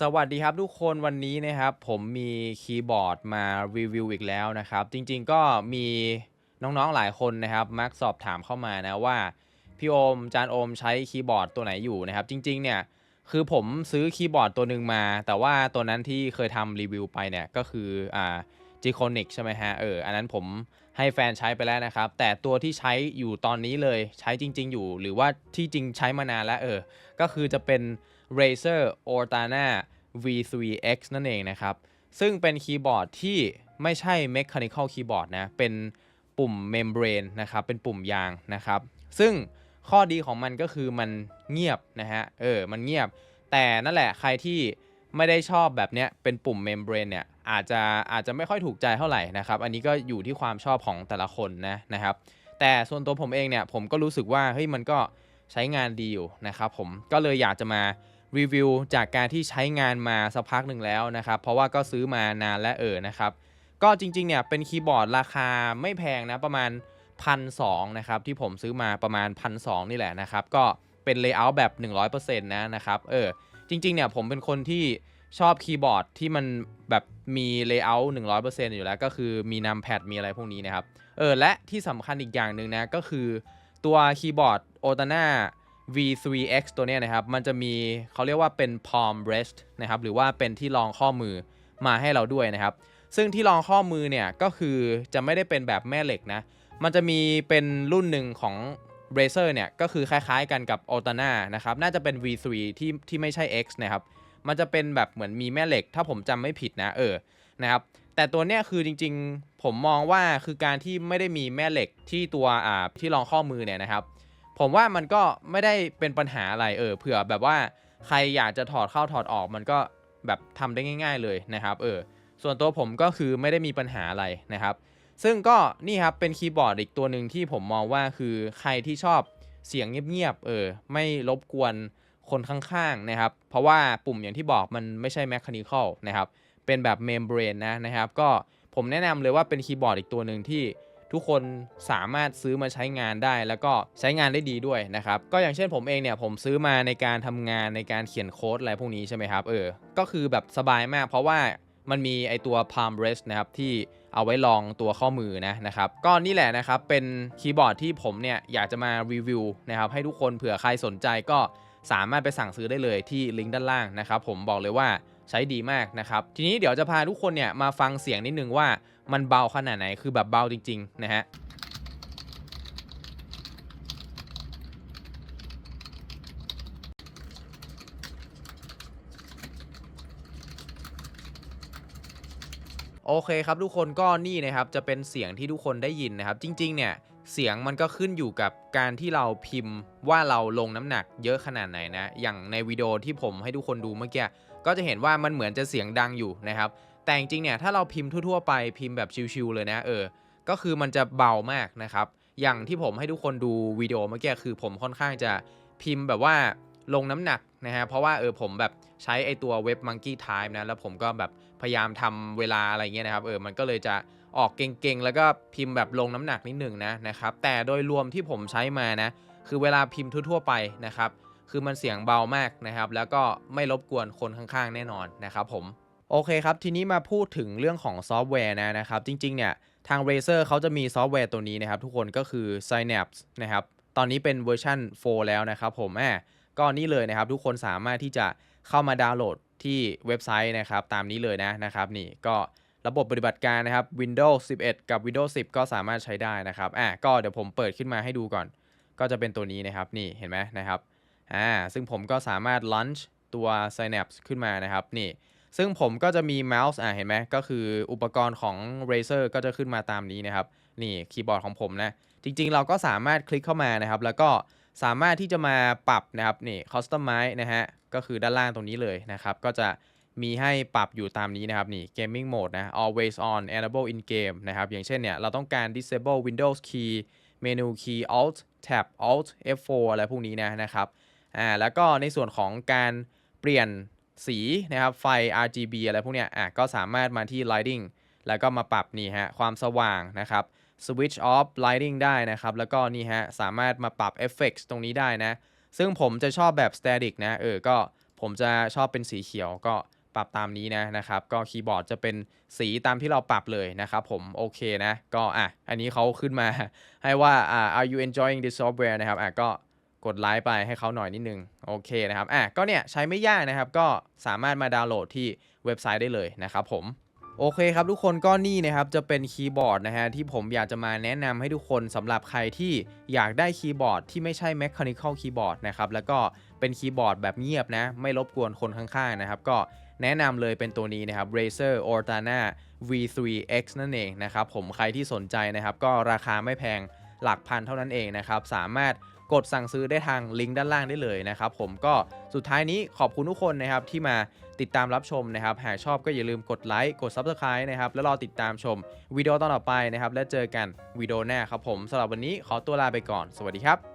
สวัสดีครับทุกคนวันนี้นะครับผมมีคีย์บอร์ดมารีวิวอีกแล้วนะครับ จริงๆก็มีน้องๆหลายคนนะครับ มักสอบถามเข้ามานะว่า พี่โอมจานโอมใช้คีย์บอร์ดตัวไหนอยู่นะครับ จริงๆเนี่ยคือผมซื้อคีย์บอร์ดตัวหนึ่งมา แต่ว่าตัวนั้นที่เคยทำรีวิวไปเนี่ยก็คืออ่า g c o n i c ใช่ไหมฮะเอออันนั้นผมให้แฟนใช้ไปแล้วนะครับ แต่ตัวที่ใช้อยู่ตอนนี้เลยใช้จริง ๆ อยู่ หรือว่าที่จริงใช้มานานแล้วเออ ก็คือจะเป็น Razer Ortana V3X นั่นเองนะครับ ซึ่งเป็นคีย์บอร์ดที่ไม่ใช่ Mechanical Keyboard นะ เป็นปุ่ม Membrane นะครับ เป็นปุ่มยางนะครับ ซึ่งข้อดีของมันก็คือมันเงียบนะฮะ เออ มันเงียบ แต่นั่นแหละใครที่ไม่ได้ชอบแบบเนี้ย เป็นปุ่ม Membrane เนี่ย อาจจะอาจจะไม่ค่อยถูกใจเท่าไหร่นะครับ อันนี้ก็อยู่ที่ความชอบของแต่ละคนนะนะครับ แต่ส่วนตัวผมเองเนี่ย ผมก็รู้สึกว่า เฮ้ย มันก็ใช้งานดีอยู่นะครับผม ก็เลยอยากจะมา รีวิวจากการที่ใช้งานมาสักพักหนึ่งแล้วนะครับ เพราะว่าก็ซื้อมานานและเออนะครับ ก็จริงๆเนี่ยเป็นคีย์บอร์ดราคาไม่แพงนะประมาณพันสนะครับที่ผมซื้อมาประมาณพันสนี่แหละนะครับ ก็เป็นเลเยอร์แบบ 100%นะนะครับเออจริงๆเนี่ยผมเป็นคนที่ชอบคีย์บอร์ดที่มันแบบมีเลเยอร์100%อยู่แล้ว ก็คือมีนัมแพดมีอะไรพวกนี้นะครับ เออ และที่สำคัญอีกอย่างหนึ่งนะ ก็คือตัวคีย์บอร์ด o t a n a V3X ตัวนี้นะครับ มันจะมีเขาเรียกว่าเป็น palm rest นะครับ หรือว่าเป็นที่รองข้อมือมาให้เราด้วยนะครับ ซึ่งที่รองข้อมือเนี่ยก็คือจะไม่ได้เป็นแบบแม่เหล็กนะ มันจะมีเป็นรุ่นหนึ่งของ Razer เนี่ย ก็คือคล้ายๆกันกับ o t a n a นะครับ น่าจะเป็น V3 ที่ที่ไม่ใช่ X นะครับ มันจะเป็นแบบเหมือนมีแม่เหล็ก ถ้าผมจำไม่ผิดนะ เออ นะครับ แต่ตัวเนี้ยคือจริงๆ ผมมองว่าคือการที่ไม่ได้มีแม่เหล็กที่ตัวอ่าที่รองข้อมือเนี่ยนะครับ ผมว่ามันก็ไม่ได้เป็นปัญหาอะไรเออเผื่อแบบว่าใครอยากจะถอดเข้าถอดออกมันก็แบบทำได้ง่าย ๆเลยนะครับเออส่วนตัวผมก็คือไม่ได้มีปัญหาอะไรนะครับ ซึ่งก็นี่ครับเป็นคีย์บอร์ดอีกตัวหนึ่งที่ผมมองว่าคือใครที่ชอบเสียงเงียบๆเออไม่รบกวนคนข้างๆนะครับ เพราะว่าปุ่มอย่างที่บอกมันไม่ใช่แมคคานิคอลนะครับเป็นแบบเมมเบรนนะนะครับ ก็ผมแนะนำเลยว่าเป็นคีย์บอร์ดอีกตัวหนึ่งที่ ทุกคนสามารถซื้อมาใช้งานได้ แล้วก็ใช้งานได้ดีด้วยนะครับก็อย่างเช่นผมเองเนี่ยผมซื้อมาในการทำงานในการเขียนโค้ดอะไรพวกนี้ใช่ไหมครับเออก็คือแบบสบายมาก เพราะว่ามันมีไอตัว palm rest นะครับที่เอาไว้รองตัวข้อมือนะนะครับก็นี่แหละนะครับเป็นคีย์บอร์ดที่ผมเนี่ยอยากจะมารีวิวนะครับให้ทุกคนเผื่อใครสนใจก็สามารถไปสั่งซื้อได้เลยที่ลิงก์ด้านล่างนะครับผมบอกเลยว่าใช้ดีมากนะครับทีนี้เดี๋ยวจะพาทุกคนเนี่ยมาฟังเสียงนิดนึงว่า มันเบาขนาดไหนคือแบบเบาจริง ๆ นะฮะโอเคครับทุกคนก็นี่นะครับจะเป็นเสียงที่ทุกคนได้ยินนะครับ จริง ๆ เนี่ยเสียงมันก็ขึ้นอยู่กับการที่เราพิมพ์ว่าเราลงน้ำหนักเยอะขนาดไหนนะ อย่างในวิดีโอที่ผมให้ทุกคนดูเมื่อกี้ก็จะเห็นว่ามันเหมือนจะเสียงดังอยู่นะครับ แต่จริงเนี่ยถ้าเราพิมพ์ทั่วๆไปพิมพ์แบบชิวๆเลยนะเออ ก็คือมันจะเบามากนะครับ อย่างที่ผมให้ทุกคนดูวิดีโอเมื่อกี้คือผมค่อนข้างจะพิมพ์แบบว่าลงน้ำหนักนะฮะเพราะว่าเออผมแบบใช้ไอตัวเว็บ Monkey Time นะแล้วผมก็แบบพยายามทำเวลาอะไรเงี้ยนะครับเออมันก็เลยจะออกเก่งๆ แล้วก็พิมพ์แบบลงน้ำหนักนิดหนึ่งนะนะครับแต่โดยรวมที่ผมใช้มานะคือเวลาพิมพ์ทั่วๆไปนะครับคือมันเสียงเบามากนะครับ แล้วก็ไม่รบกวนคนข้างๆ แน่นอนนะครับผม โอเคครับ ทีนี้มาพูดถึงเรื่องของซอฟต์แวร์นะนะครับ จริงๆเนี่ยทาง Razer เขาจะมีซอฟต์แวร์ตัวนี้นะครับ ทุกคนก็คือ Synapse นะครับ ตอนนี้เป็นเวอร์ชัน4 แล้วนะครับผมแอบก็นี่เลยนะครับ ทุกคนสามารถที่จะเข้ามาดาวน์โหลดที่เว็บไซต์นะครับ ตามนี้เลยนะนะครับ นี่ก็ระบบปฏิบัติการนะครับ Windows 11 กับ Windows 10 ก็สามารถใช้ได้นะครับอะก็เดี๋ยวผมเปิดขึ้นมาให้ดูก่อน ก็จะเป็นตัวนี้นะครับ นี่เห็นไหมนะครับอ่าซึ่งผมก็สามารถ launch ตัว Synapse ขึ้นมานะครับ นี่ ซึ่งผมก็จะมีเมาส์อะเห็นไหมก็คืออุปกรณ์ของ Razer ก็จะขึ้นมาตามนี้นะครับ นี่คีย์บอร์ดของผมนะ จริงๆ เราก็สามารถคลิกเข้ามานะครับ แล้วก็สามารถที่จะมาปรับนะครับ นี่ Customize นะฮะ ก็คือด้านล่างตรงนี้เลยนะครับ ก็จะมีให้ปรับอยู่ตามนี้นะครับ นี่ Gaming Mode นะ Always on Enable in Game นะครับ อย่างเช่นเนี่ย เราต้องการ Disable Windows Key Menu Key Alt Tab Alt F4 อะไรพวกนี้นะนะครับ อ่า แล้วก็ในส่วนของการเปลี่ยน สีนะครับไฟ RGB อะไรพวกเนี้ยอะก็สามารถมาที่ lighting แล้วก็มาปรับนี่ฮะความสว่างนะครับ switch off lighting ได้นะครับ แล้วก็นี่ฮะสามารถมาปรับ effects ตรงนี้ได้นะ ซึ่งผมจะชอบแบบ static นะเออก็ผมจะชอบเป็นสีเขียวก็ปรับตามนี้นะนะครับ ก็คีย์บอร์ดจะเป็นสีตามที่เราปรับเลยนะครับผมโอเคนะ ก็อะอันนี้เขาขึ้นมาให้ว่าอ่า are you enjoying this software นะครับอะก็ กดไลค์ไปให้เขาหน่อยนิดนึง โอเคนะครับอะก็เนี่ยใช้ไม่ยากนะครับ ก็สามารถมาดาวน์โหลดที่เว็บไซต์ได้เลยนะครับผมโอเคครับทุกคนก็นี่นะครับจะเป็นคีย์บอร์ดนะฮะที่ผมอยากจะมาแนะนำให้ทุกคนสำหรับใครที่อยากได้คีย์บอร์ดที่ไม่ใช่ Mechanical Keyboard นะครับแล้วก็เป็นคีย์บอร์ดแบบเงียบนะ ไม่รบกวนคนข้างๆนะครับ ก็แนะนำเลยเป็นตัวนี้นะครับ Razer Ortana V3X นั่นเองนะครับผมใครที่สนใจนะครับ ก็ราคาไม่แพงหลักพันเท่านั้นเองนะครับ สามารถ กดสั่งซื้อได้ทางลิงก์ด้านล่างได้เลยนะครับผมก็สุดท้ายนี้ขอบคุณทุกคนนะครับที่มาติดตามรับชมนะครับ หากชอบก็อย่าลืมกดไลค์กด Subscribe นะครับ แล้วรอติดตามชมวิดีโอตอนต่อไปนะครับ และเจอกันวิดีโอหน้าครับผมสำหรับวันนี้ขอตัวลาไปก่อน สวัสดีครับ